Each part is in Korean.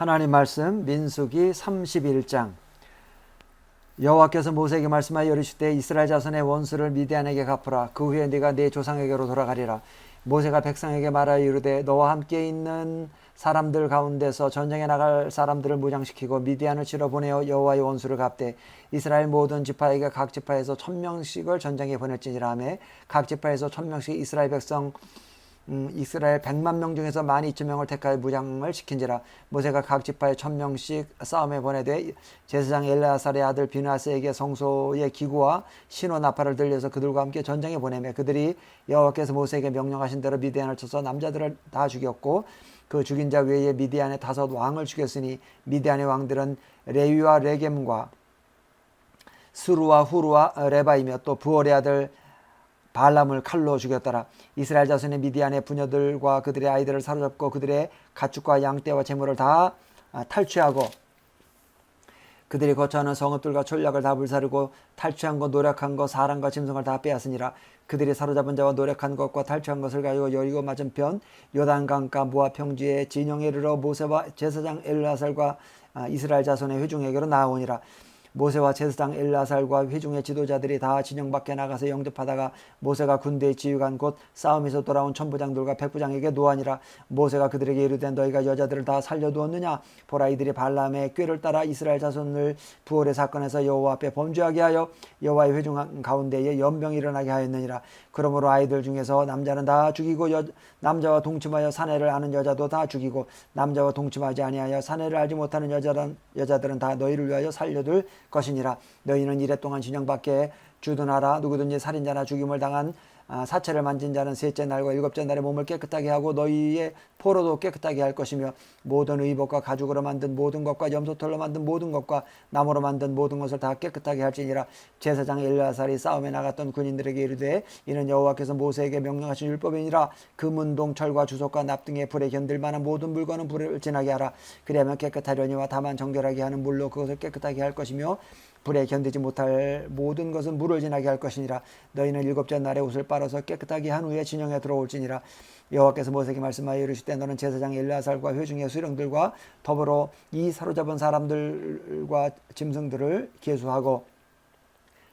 하나님 말씀 민수기 31장. 여호와께서 모세에게 말씀하여 이르시되 이스라엘 자손의 원수를 미디안에게 갚으라. 그 후에 네가 네 조상에게로 돌아가리라. 모세가 백성에게 말하여 이르되 너와 함께 있는 사람들 가운데서 전쟁에 나갈 사람들을 무장시키고 미디안을 치러 보내어 여호와의 원수를 갚되 이스라엘 모든 지파에게 각 지파에서 천 명씩을 전쟁에 보낼지니라 하며 각 지파에서 천 명씩 이스라엘 백성 음, 이스라엘 100만 명 중에서 12,000명을 택하여 무장을 시킨지라 모세가 각 지파에 1,000명씩 싸움에 보내되 제사장 엘라살의 아들 비나스에게 성소의 기구와 신호 나팔을 들려서 그들과 함께 전쟁에 보내며 그들이 여호와께서 모세에게 명령하신 대로 미디안을 쳐서 남자들을 다 죽였고 그 죽인 자 외에 미디안의 다섯 왕을 죽였으니 미디안의 왕들은 레위와 레겜과 스루와 후루와 레바이며 또 부월의 아들 발람을 칼로 죽였더라. 이스라엘 자손의 미디안의 부녀들과 그들의 아이들을 사로잡고 그들의 가축과 양떼와 재물을 다 아, 탈취하고 그들이 거처하는 성읍들과 전략을 다 불사르고 탈취한 것, 노력한 것, 사람과 짐승을 다 빼앗으니라. 그들이 사로잡은 자와 노력한 것과 탈취한 것을 가지고 여리고 맞은편 요단강가 모압 평지에 진영에 이르러 모세와 제사장 엘라살과 아, 이스라엘 자손의 회중에게로 나오니라. 모세와 제사장 엘라살과 회중의 지도자들이 다 진영 밖에 나가서 영접하다가 모세가 군대의 지휘관 곧 싸움에서 돌아온 천부장들과 백부장에게 노하니라. 모세가 그들에게 이르되 너희가 여자들을 다 살려두었느냐? 보라 이들이 발람의 꾀를 따라 이스라엘 자손을 부월의 사건에서 여호와 앞에 범죄하게 하여 여호와의 회중 가운데에 연병이 일어나게 하였느니라. 그러므로 아이들 중에서 남자는 다 죽이고 여, 남자와 동침하여 사내를 아는 여자도 다 죽이고 남자와 동침하지 아니하여 사내를 알지 못하는 여자는 여자들은 다 너희를 위하여 살려둘 것이니라. 너희는 이래 동안 진영 밖에 주둔하라. 누구든지 살인자나 죽임을 당한 아, 사체를 만진 자는 셋째 날과 일곱째 날에 몸을 깨끗하게 하고 너희의 포로도 깨끗하게 할 것이며 모든 의복과 가죽으로 만든 모든 것과 염소털로 만든 모든 것과 나무로 만든 모든 것을 다 깨끗하게 할지니라. 제사장 엘라살이 싸움에 나갔던 군인들에게 이르되 이는 여호와께서 모세에게 명령하신 율법이니라. 금은동 철과 주석과 납 등의 불에 견딜 만한 모든 물건은 불을 지나게 하라. 그리하면 깨끗하려니와 다만 정결하게 하는 물로 그것을 깨끗하게 할 것이며 불에 견디지 못할 모든 것은 물을 지나게 할 것이니라. 너희는 일곱째 날에 옷을 빨아서 깨끗하게 한 후에 진영에 들어올지니라. 여호와께서 모세에게 말씀하여 이르시되 너는 제사장 엘라살과 회중의 수령들과 더불어 이 사로잡은 사람들과 짐승들을 계수하고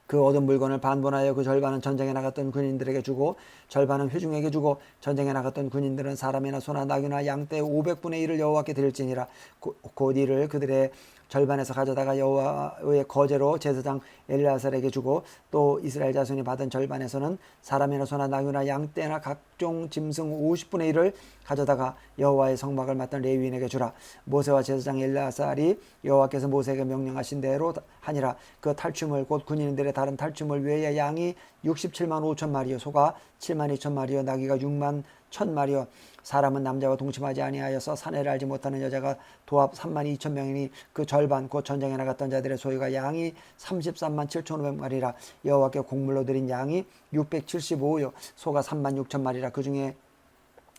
그 얻은 물건을 반분하여 그 절반은 전쟁에 나갔던 군인들에게 주고 절반은 회중에게 주고 전쟁에 나갔던 군인들은 사람이나 소나 나귀나 양떼 500분의 1을 여호와께 드릴지니라. 곧 이를 그들의 절반에서 가져다가 여호와의 거제로 제사장 엘리아살에게 주고 또 이스라엘 자손이 받은 절반에서는 사람이나 소나 나귀나 양떼나 각 종 짐승 50분의 1을 가져다가 여호와의 성막을 맡던 레위인에게 주라. 모세와 제사장 엘리아살이 여호와께서 모세에게 명령하신 대로 하니라. 그 탈춤을 곧 군인들의 다른 탈춤을 외에 양이 67만 5천 마리요 소가 7만 2천 마리요 나귀가 6만 천 마리요. 사람은 남자와 동침하지 아니하여서 사내를 알지 못하는 여자가 도합 3만 2천 명이니 그 절반 곧 전쟁에 나갔던 자들의 소유가 양이 33만 7천 5백 마리라. 여호와께 곡물로 드린 양이 675요 소가 3만 6천 마리라 그 중에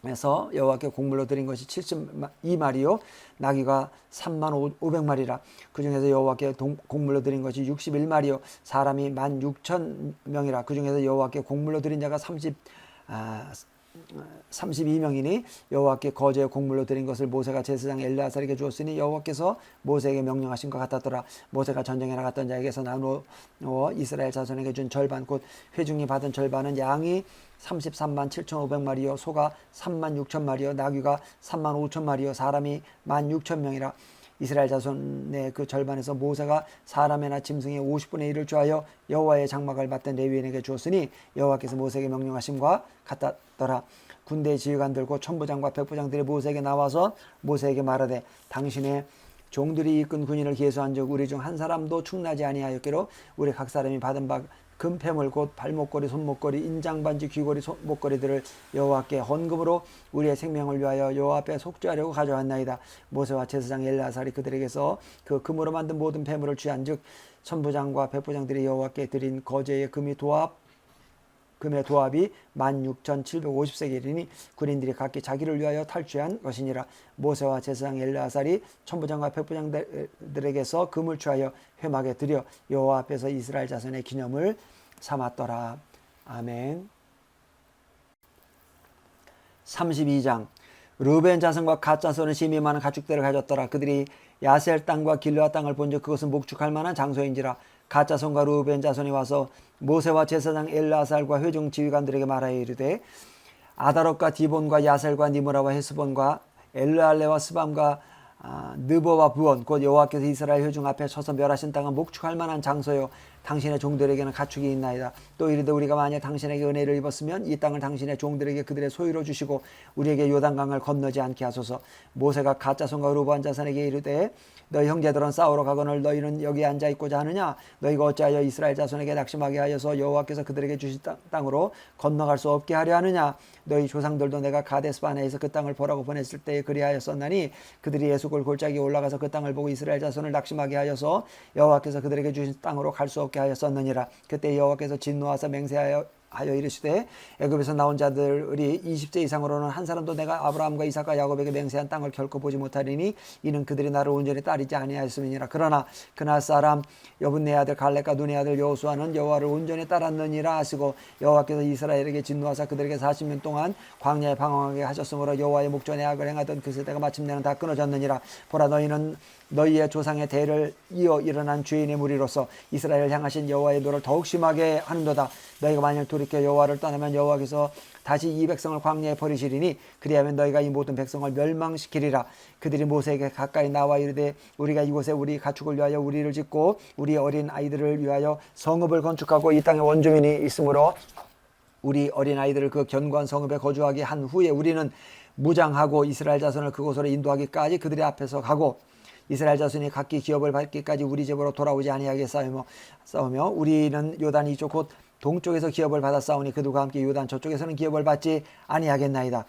에서 여호와께 곡물로 드린 것이 72마리요. 나귀가 3만 500마리라. 그 중에서 여호와께 곡물로 드린 것이 61마리요. 사람이 1만 6천 명이라. 그 중에서 여호와께 곡물로 드린 자가 30 아, 32명이니 여호와께 거제 곡물로 드린 것을 모세가 제사장 엘리아살에게 주었으니 여호와께서 모세에게 명령하신 것 같았더라. 모세가 전쟁에 나갔던 자에게서 나누어 이스라엘 자손에게 준 절반 곧 회중이 받은 절반은 양이 33만 7,500마리요 소가 3만 6천 마리요 나귀가 3만 5천 마리요 사람이 1만 6천 명이라. 이스라엘 자손의 그 절반에서 모세가 사람이나 짐승의 50분의 1을 주하여 여호와의 장막을 맡던 레위인에게 주었으니 여호와께서 모세에게 명령하심과 같았 더라. 군대 지휘관들과 천부장과 백부장들이 모세에게 나와서 모세에게 말하되 당신의 종들이 이끈 군인을 계수한 적 우리 중 한 사람도 충나지 아니하였기로 우리 각 사람이 받은 바 금패물 곧 발목걸이, 손목걸이, 인장반지, 귀걸이, 목걸이들을 여호와께 헌금으로 우리의 생명을 위하여 여호와 앞에 속죄하려고 가져왔나이다. 모세와 제사장 엘라살이 그들에게서 그 금으로 만든 모든 패물을 취한 즉 천부장과 백부장들이 여호와께 드린 거제의 금이 도합 금의 도합이 16,750세겔이니 군인들이 각기 자기를 위하여 탈취한 것이니라. 모세와 제사장 엘라살이 천부장과 백부장들에게서 금을 취하여 회막에 들여 여호와 앞에서 이스라엘 자손의 기념을 삼았더라. 아멘. 32장. 루벤 자손과 갓 자손은 심히 많은 가축들을 가졌더라. 그들이 야셀 땅과 길르아 땅을 본즉 그것은 목축할 만한 장소인지라. 갓 자손과 루벤 자손이 와서 모세와 제사장 엘라살과 회중 지휘관들에게 말하여 이르되 아다롯과 디본과 야셀과 니므라와 헤스본과 엘르알레와 스밤과 아, 느보와 부원 곧 여호와께서 이스라엘 회중 앞에 서서 멸하신 땅은 목축할 만한 장소요 당신의 종들에게는 가축이 있나이다. 또 이르되 우리가 만약 당신에게 은혜를 입었으면 이 땅을 당신의 종들에게 그들의 소유로 주시고 우리에게 요단강을 건너지 않게 하소서. 모세가 가짜손과 루반 자손에게 이르되 너희 형제들은 싸우러 가거늘 너희는 여기 앉아 있고자 하느냐? 너희가 어찌하여 이스라엘 자손에게 낙심하게 하여서 여호와께서 그들에게 주신 땅- 땅으로 건너갈 수 없게 하려 하느냐? 너희 조상들도 내가 가데스 바네에서 그 땅을 보라고 보냈을 때에 그리하였었나니 그들이 예수골 골짜기에 올라가서 그 땅을 보고 이스라엘 자손을 낙심하게 하여서 여호와께서 그들에게 주신 땅으로 갈 수 없게 하였었느니라. 그때 여호와께서 진노하사 맹세하여 하여 이르시되 애굽에서 나온 자들이 20세 이상으로는 한 사람도 내가 아브라함과 이삭과 야곱에게 맹세한 땅을 결코 보지 못하리니 이는 그들이 나를 온전히 따르지 아니하였음이니라. 그러나 그날 사람 여분네 아들 갈렙과 눈의 아들 여호수아는 여호와를 온전히 따랐느니라 하시고 여호와께서 이스라엘에게 진노하사 그들에게 40년 동안 광야에 방황하게 하셨으므로 여호와의 목전에 악을 행하던 그 세대가 마침내는 다 끊어졌느니라. 보라 너희는 너희의 조상의 대를 이어 일어난 죄인의 무리로서 이스라엘을 향하신 여호와의 노를 더욱 심하게 하는도다. 너희가 만일 돌이켜 여호와를 떠나면 여호와께서 다시 이 백성을 광야에 버리시리니 그리하면 너희가 이 모든 백성을 멸망시키리라. 그들이 모세에게 가까이 나와 이르되 우리가 이곳에 우리 가축을 위하여 우리를 짓고 우리 어린 아이들을 위하여 성읍을 건축하고 이 땅에 원주민이 있으므로 우리 어린 아이들을 그 견고한 성읍에 거주하게 한 후에 우리는 무장하고 이스라엘 자손을 그곳으로 인도하기까지 그들의 앞에서 가고 이스라엘 자손이 각기 기업을 받기까지 우리 집으로 돌아오지 아니하게 싸우며 싸우며 우리는 요단 이쪽 곧 동쪽에서 기업을 받아 싸우니 그들과 함께 요단 저쪽에서는 기업을 받지 아니하겠나이다.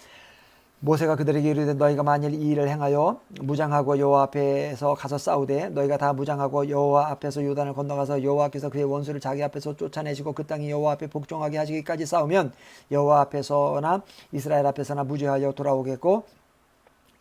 모세가 그들에게 이르되 너희가 만일 이 일을 행하여 무장하고 여호와 앞에서 가서 싸우되 너희가 다 무장하고 여호와 앞에서 요단을 건너가서 여호와께서 그의 원수를 자기 앞에서 쫓아내시고 그 땅이 여호와 앞에 복종하게 하시기까지 싸우면 여호와 앞에서나 이스라엘 앞에서나 무죄하여 돌아오겠고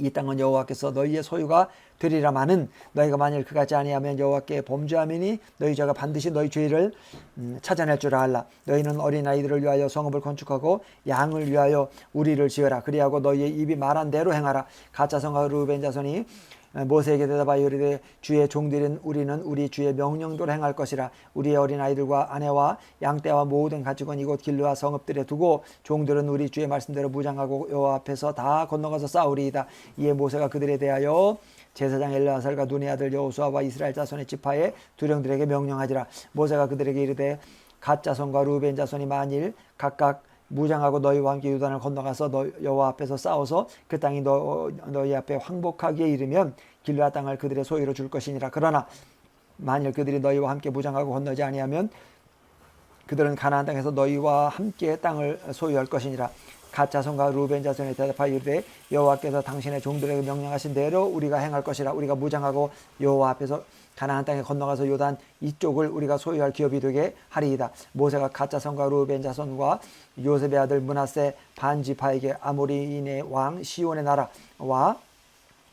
이 땅은 여호와께서 너희의 소유가 되리라마는 너희가 만일 그같이 아니하면 여호와께 범죄하매니 너희 죄가 반드시 너희 죄를 음, 찾아낼 줄 알라. 너희는 어린 아이들을 위하여 성읍을 건축하고 양을 위하여 우리를 지어라. 그리하고 너희의 입이 말한 대로 행하라. 가짜 성과 루벤 자손이 모세에게 대답하여 이르되 주의 종들인 우리는 우리 주의 명령대로 행할 것이라. 우리의 어린 아이들과 아내와 양떼와 모든 가축은 이곳 길르와 성읍들에 두고 종들은 우리 주의 말씀대로 무장하고 여호와 앞에서 다 건너가서 싸우리이다. 이에 모세가 그들에 대하여 제사장 엘라살과 눈의 아들 여호수아와 이스라엘 자손의 지파의 두령들에게 명령하지라. 모세가 그들에게 이르되 갓 자손과 루벤 자손이 만일 각각 무장하고 너희와 함께 유단을 건너가서 너 여호와 앞에서 싸워서 그 땅이 너 너희 앞에 황복하기에 이르면 길르아 땅을 그들의 소유로 줄 것이니라. 그러나 만일 그들이 너희와 함께 무장하고 건너지 아니하면 그들은 가나안 땅에서 너희와 함께 땅을 소유할 것이니라. 갓 자손과 루벤 자손에 대답하여 이르되 여호와께서 당신의 종들에게 명령하신 대로 우리가 행할 것이라. 우리가 무장하고 여호와 앞에서 가나안 땅에 건너가서 요단 이쪽을 우리가 소유할 기업이 되게 하리이다. 모세가 갓 자손과 루벤 자손과 요셉의 아들 문하세 반지파에게 아모리인의 왕 시온의 나라와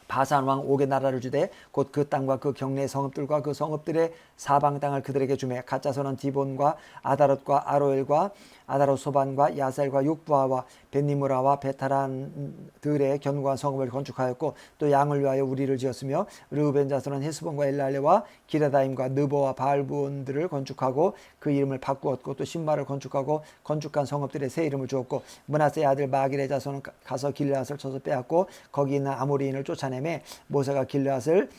바산 왕 옥의 나라를 주되 곧 그 땅과 그 경내 성읍들과 그 성읍들의 사방 땅을 그들에게 주매 가짜서는 디본과 아다롯과 아로엘과 아다롯 소반과 야셀과 육부아와 벤니무라와 베타란들의 견고한 성읍을 건축하였고 또 양을 위하여 우리를 지었으며 르우벤 자손은 헤스본과 엘랄레와 기레다임과 느보와 바알분들을 건축하고 그 이름을 바꾸었고 또 신마를 건축하고 건축한 성읍들의 새 이름을 주었고 문하세 아들 마길의 자손은 가- 가서 길르앗을 쳐서 빼앗고 거기 있는 아모리인을 쫓아내매 모세가 길르앗을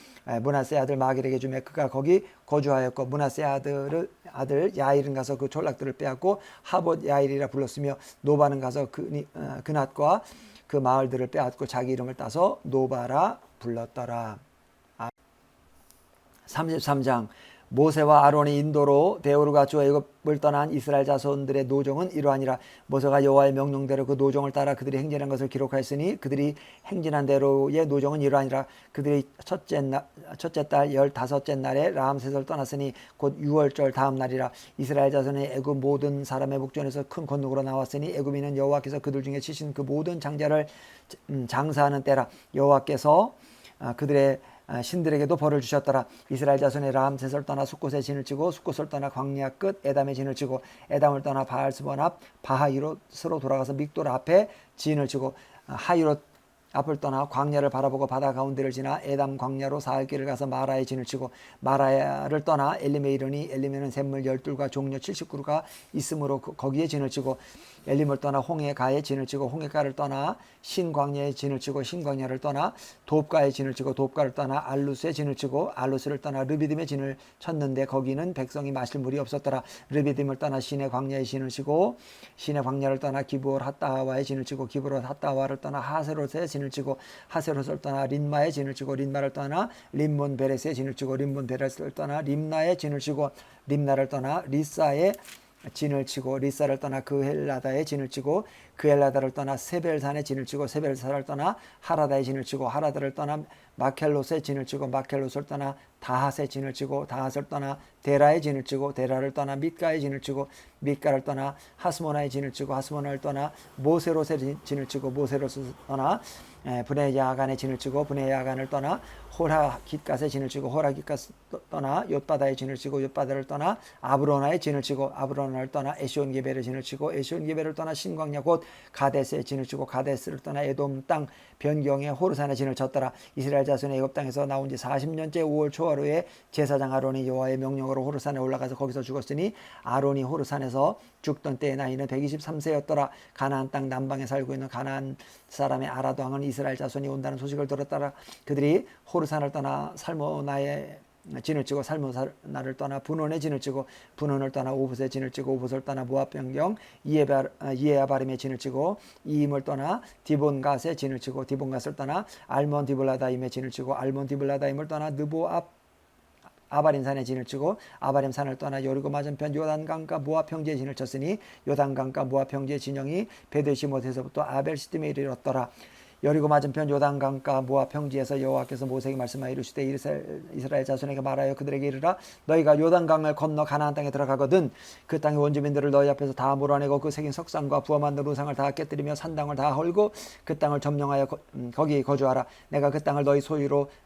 문하세 아들 마길에게 주매 그가 거기 거주하였고 문하세 아들을 아들 야일은 가서 그 촌락들을 빼앗고 하봇 야일이라 불렀으며 노바는 가서 그, 어, 그낫과 그 마을들을 빼앗고 자기 이름을 따서 노바라 불렀더라. 33장 모세와 아론의 인도로 대오르가 주 애굽을 떠난 이스라엘 자손들의 노종은 이러하니라. 모세가 여호와의 명령대로 그 노종을 따라 그들이 행진한 것을 기록하였으니 그들이 행진한 대로의 노종은 이러하니라. 그들이 첫째 날 첫째 달 열다섯째 날에 라암셋을 떠났으니 곧 유월절 다음 날이라. 이스라엘 자손의 애굽 모든 사람의 목전에서 큰 권능으로 나왔으니 애굽인은 여호와께서 그들 중에 치신 그 모든 장자를 음, 장사하는 때라. 여호와께서 아, 그들의 아, 신들에게도 벌을 주셨더라. 이스라엘 자손의 라암셋을 떠나 숫곳에 진을 치고 숫곳을 떠나 광야 끝 에담에 진을 치고 에담을 떠나 바알스본 앞 바하이롯으로 돌아가서 믹돌 앞에 진을 치고 아, 하이롯 앞을 떠나 광야를 바라보고 바다 가운데를 지나 에담 광야로 사흘 길을 가서 마라에 진을 치고 마라를 떠나 엘림에 이르니 엘림에는 샘물 열둘과 종려 79가 있으므로 그- 거기에 진을 치고 엘림을 떠나 홍해가에 진을 치고 홍해가를 떠나 신광야에 진을 치고 신광야를 떠나 돕가에 진을 치고 돕가를 떠나 알루스에 진을 치고 알루스를 떠나 르비딤에 진을 쳤는데 거기는 백성이 마실 물이 없었더라. 르비딤을 떠나 신의 광야에 진을 치고 신의 광야를 떠나 기브올 핫다와에 진을 치고 기브올 핫다와를 떠나 하세롯에 진을 치고 하세롯을 떠나 린마에 진을 치고 린마를 떠나 림몬 베레스에 진을 치고 림몬 베레스를 떠나 림나에 진을 치고 림나를 떠나 리사에 진을 치고 리사를 떠나 그 헬라다에 진을 치고 그 헬라다를 떠나 세벨산에 진을 치고 세벨산을 떠나 하라다에 진을 치고 하라다를 떠나 마켈롯에 진을 치고 마켈롯을 떠나 다핫에 진을 치고 다핫을 떠나 데라에 진을 치고 데라를 떠나 밑가에 진을 치고 밑가를 떠나 하스모나에 진을 치고 하스모나를 떠나 모세롯에 진- 진을 치고 모세롯을 떠나 에, 브네야간에 진을 치고 브네야간을 떠나 호라 깃갓에 진을 치고 호라 깃갓 떠나 옅바다에 진을 치고 옅바다를 떠나 아브로나에 진을 치고 아브로나를 떠나 에시온 게베를 진을 치고 에시온 게베를 떠나 신광야 곧 가데스에 진을 치고 가데스를 떠나 에돔 땅 변경에 호르산에 진을 쳤더라 이스라엘 자손의 애굽 땅에서 나온 지 40년째 5월 초하루에 제사장 아론이 여호와의 명령으로 호르산에 올라가서 거기서 죽었으니 아론이 호르산에서 죽던 때의 나이는 123세였더라. 가나안 땅 남방에 살고 있는 가나안 사람의 아라도 왕은 이스라엘 자손이 온다는 소식을 들었더라. 그들이 호르산을 떠나 살모나에 진을 치고 살모나를 떠나 분원에 진을 치고 분원을 떠나 오붓에 진을 치고 오붓을 떠나 모압 변경 이에아바림에 진을 치고 이임을 떠나 디본갓에 진을 치고 디본갓을 떠나 알몬 디블라다임에 진을 치고 알몬 디블라다임을 떠나 느보압 아바림산에 진을 치고 아바림산을 떠나 여리고 맞은편 요단강과 모압 평지에 진을 쳤으니 요단강과 모압 평지의 진영이 베데시못에서부터 아벨시tim에 이르렀더라. 여리고 맞은편 요단강가 모압 평지에서 여호와께서 모세에게 말씀하여 이르시되 이스라엘, 이스라엘 자손에게 말하여 그들에게 이르라. 너희가 요단강을 건너 가나안 땅에 들어가거든 그 땅의 원주민들을 너희 앞에서 다 몰아내고 그 새긴 석상과 부어 만든 우상을 다 깨뜨리며 산당을 다 헐고 그 땅을 점령하여 거, 음, 거기 거주하라. 내가 그 땅을 너희 소유로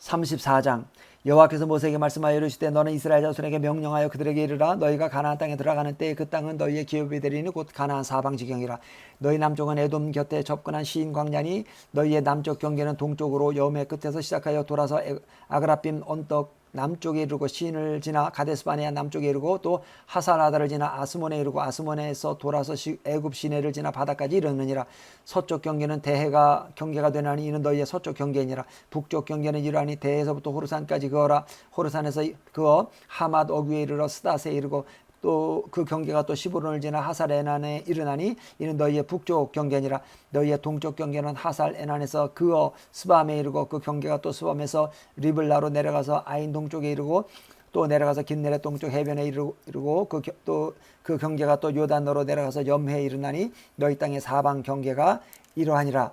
34장 여호와께서 모세에게 말씀하여 이르시되 너는 이스라엘 자손에게 명령하여 그들에게 이르라. 너희가 가나안 땅에 들어가는 때에 그 땅은 너희의 기업이 되리니 곧 가나안 사방 지경이라. 너희 남쪽은 에돔 곁에 접근한 시인 광야니 너희의 남쪽 경계는 동쪽으로 여음의 끝에서 시작하여 돌아서 에- 아그라빔 언덕 남쪽에 이르고 시인을 지나 가데스바네아 남쪽에 이르고 또 하살라다를 지나 아스몬에 이르고 아스몬에서 돌아서 시- 애굽 시내를 지나 바다까지 이르느니라. 서쪽 경계는 대해가 경계가 되나니 이는 너희의 서쪽 경계니라. 북쪽 경계는 이러하니 대해서부터 호르산까지 그어라. 호르산에서 그어 하맛 어귀에 이르러 스다스에 이르고 또 그 경계가 또 시브론을 지나 하살 에난에 이르나니 이는 너희의 북쪽 경계니라. 너희의 동쪽 경계는 하살 에난에서 그어 스밤에 이르고 그 경계가 또 스밤에서 리블라로 내려가서 아인 동쪽에 이르고 또 내려가서 긴네레 동쪽 해변에 이르고 그또그 경계가 또 요단으로 내려가서 염해에 이르나니 너희 땅의 사방 경계가 이러하니라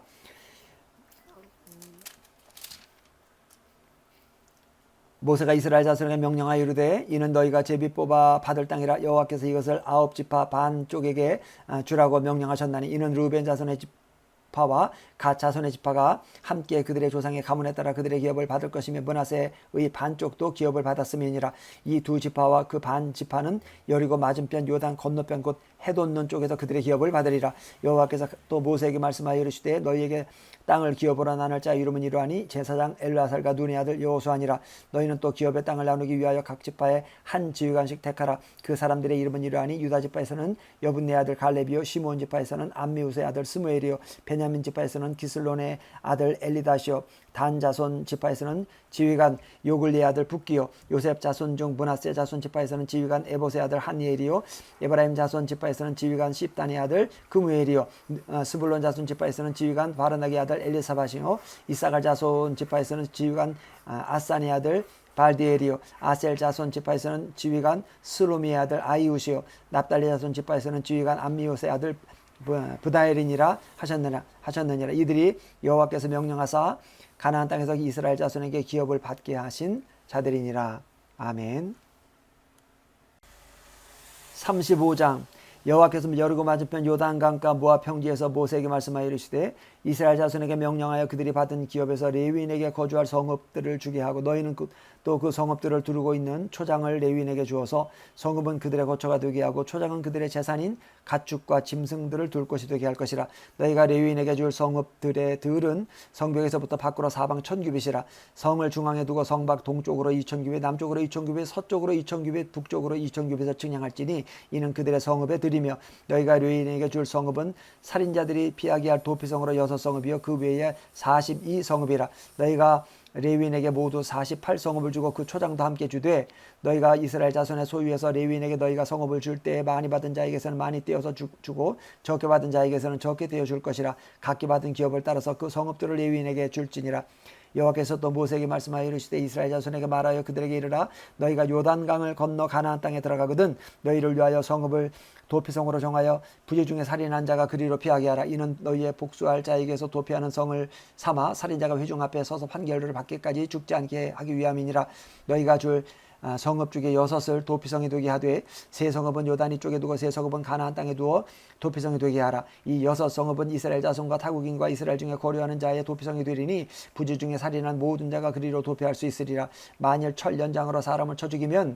모세가 이스라엘 자손에게 명령하여 이르되 이는 너희가 제비 뽑아 받을 땅이라 여호와께서 이것을 아홉 지파 반 쪽에게 아, 주라고 명령하셨나니 이는 루벤 자손의 지파와 갓 자손의 지파가 함께 그들의 조상의 가문에 따라 그들의 기업을 받을 것이며 문하세의 반쪽도 기업을 받았음이니라. 이 두 지파와 그 반 지파는 여리고 맞은편 요단 건너편 곧 해돋는 쪽에서 그들의 기업을 받으리라. 여호와께서 또 모세에게 말씀하여 이르시되 너희에게 땅을 기업으로 나눌 자 이름은 이러하니 제사장 엘라살과 눈의 아들 여호수아니라. 너희는 또 기업의 땅을 나누기 위하여 각 지파에 한 지휘관씩 택하라. 그 사람들의 이름은 이러하니 유다 지파에서는 여분네 아들 갈렙이요 시몬 지파에서는 암미우스의 아들 스무엘이요. 베냐 민 지파에서는 기슬론의 아들 엘리다시요 단 자손 지파에서는 지휘관 요글리의 아들 북기요 요셉 자손 중 문하세 자손 지파에서는 지휘관 에봇의 아들 한니엘이요 에브라임 자손 지파에서는 지휘관 십단의 아들 그무엘이요 어, 스불론 자손 지파에서는 지휘관 바르나의 아들 엘리사바시요 이사갈 자손 지파에서는 지휘관 아, 아산의 아들 발디엘이요 아셀 자손 지파에서는 지휘관 슬로미의 아들 아이우시요 납달리 자손 지파에서는 지휘관 암미옷의 아들 부- 부다엘이니라 하셨느냐 하셨느니라. 이들이 여호와께서 명령하사 가나안 땅에서 이스라엘 자손에게 기업을 받게 하신 자들이니라. 아멘. 35장. 여호와께서 여리고 맞은편 요단강가 모압 평지에서 모세에게 말씀하여 이르시되 이스라엘 자손에게 명령하여 그들이 받은 기업에서 레위인에게 거주할 성읍들을 주게 하고 너희는 또 그 성읍들을 두르고 있는 초장을 레위인에게 주어서 성읍은 그들의 거처가 되게 하고 초장은 그들의 재산인 가축과 짐승들을 둘 곳이 되게 할 것이라. 너희가 레위인에게 줄 성읍들의 들은 성벽에서부터 밖으로 사방 천규빗이라. 성을 중앙에 두고 성밖 동쪽으로 이천 규빗 남쪽으로 이천 규빗 서쪽으로 이천 규빗 북쪽으로 이천 규빗을 측량할지니 이는 그들의 성읍에 들이며 너희가 레위인에게 줄 성읍은 살인자들이 피하게 할 도피성으로 여섯 성읍이요. 그 외에 사십이 성읍이라. 너희가 레위인에게 모두 48성읍을 주고 그 초장도 함께 주되 너희가 이스라엘 자손의 소유에서 레위인에게 너희가 성읍을 줄 때에 많이 받은 자에게서는 많이 떼어서 주, 고 적게 받은 자에게서는 적게 떼어 줄 것이라. 각기 받은 기업을 따라서 그 성읍들을 레위인에게 줄지니라. 여호와께서 또 모세에게 말씀하여 이르시되 이스라엘 자손에게 말하여 그들에게 이르라. 너희가 요단강을 건너 가나안 땅에 들어가거든 너희를 위하여 성읍을 도피성으로 정하여 부지 중에 살인한 자가 그리로 피하게 하라. 이는 너희의 복수할 자에게서 도피하는 성을 삼아 살인자가 회중 앞에 서서 판결을 받기까지 죽지 않게 하기 위함이니라. 너희가 줄 아, 성읍 중에 여섯을 도피성이 되게 하되 세 성읍은 요단이 쪽에 두고 세 성읍은 가나안 땅에 두어 도피성이 되게 하라. 이 여섯 성읍은 이스라엘 자손과 타국인과 이스라엘 중에 거류하는 자의 도피성이 되리니 부지 중에 살인한 모든 자가 그리로 도피할 수 있으리라. 만일 철 연장으로 사람을 쳐 죽이면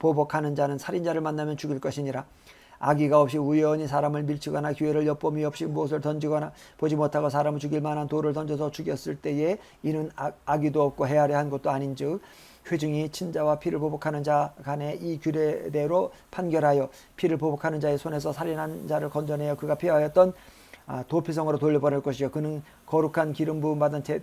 보복하는 자는 살인자를 만나면 죽일 것이니라. 악의가 없이 우연히 사람을 밀치거나 기회를 엿봄이 없이 무엇을 던지거나 보지 못하고 사람을 죽일 만한 돌을 던져서 죽였을 때에 이는 악, 악의도 없고 헤아려 한 것도 아닌즉 회중이 친자와 피를 보복하는 자 간에 이 규례대로 판결하여 피를 보복하는 자의 손에서 살인한 자를 건져내어 그가 피하였던 아, 도피성으로 돌려보낼 것이요. 그는 거룩한 기름 부음 받은 제,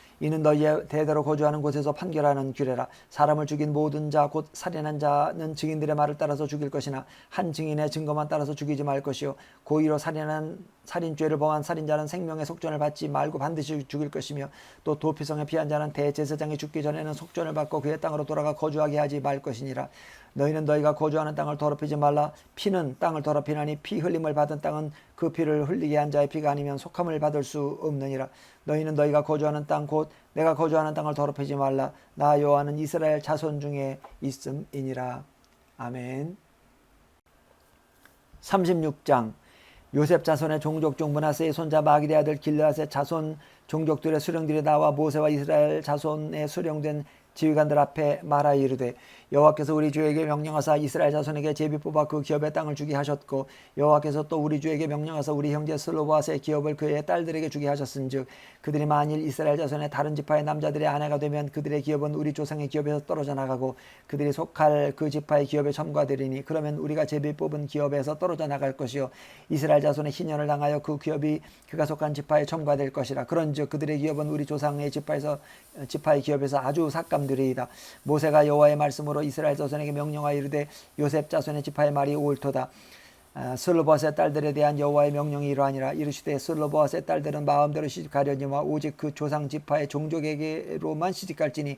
이는 너희의 대대로 거주하는 곳에서 판결하는 규례라. 사람을 죽인 모든 자 곧 살인한 자는 증인들의 말을 따라서 죽일 것이나 한 증인의 증거만 따라서 죽이지 말 것이요. 고의로 살인한 살인죄를 범한 살인자는 생명의 속전을 받지 말고 반드시 죽일 것이며 또 도피성에 피한 자는 대제사장이 죽기 전에는 속전을 받고 그의 땅으로 돌아가 거주하게 하지 말 것이니라 너희는 너희가 거주하는 땅을 더럽히지 말라. 피는 땅을 더럽히나니 피 흘림을 받은 땅은 그 피를 흘리게 한 자의 피가 아니면 속함을 받을 수 없느니라. 너희는 너희가 거주하는 땅 곧 내가 거주하는 땅을 더럽히지 말라. 나 여호와는 이스라엘 자손 중에 있음이니라. 아멘. 36장. 요셉 자손의 종족 중 문하세의 손자 마기대 아들 길르앗의 자손 종족들의 수령들이 나와 모세와 이스라엘 자손의 수령된 지휘관들 앞에 말하여 이르되 여호와께서 우리 주에게 명령하사 이스라엘 자손에게 제비 뽑아 그 기업의 땅을 주게 하셨고 여호와께서 또 우리 주에게 명령하사 우리 형제 슬로보아스의 기업을 그의 딸들에게 주게 하셨은즉 그들이 만일 이스라엘 자손의 다른 지파의 남자들의 아내가 되면 그들의 기업은 우리 조상의 기업에서 떨어져 나가고 그들이 속할 그 지파의 기업에 첨가되리니 그러면 우리가 제비 뽑은 기업에서 떨어져 나갈 것이요 이스라엘 자손의 희년을 당하여 그 기업이 그가 속한 지파에 첨가될 것이라. 그런즉 그들의 기업은 우리 조상의 지파에서 지파의 기업에서 아주 삭감들이이다. 모세가 여호와의 말씀으로 이스라엘 자손에게 명령하여 이르되 요셉 자손의 지파의 말이 옳도다. 아, 슬로버스의 딸들에 대한 여호와의 명령이 이러하니라. 이르시되 슬로버스의 딸들은 마음대로 시집가려니와 오직 그 조상 지파의 종족에게로만 시집갈지니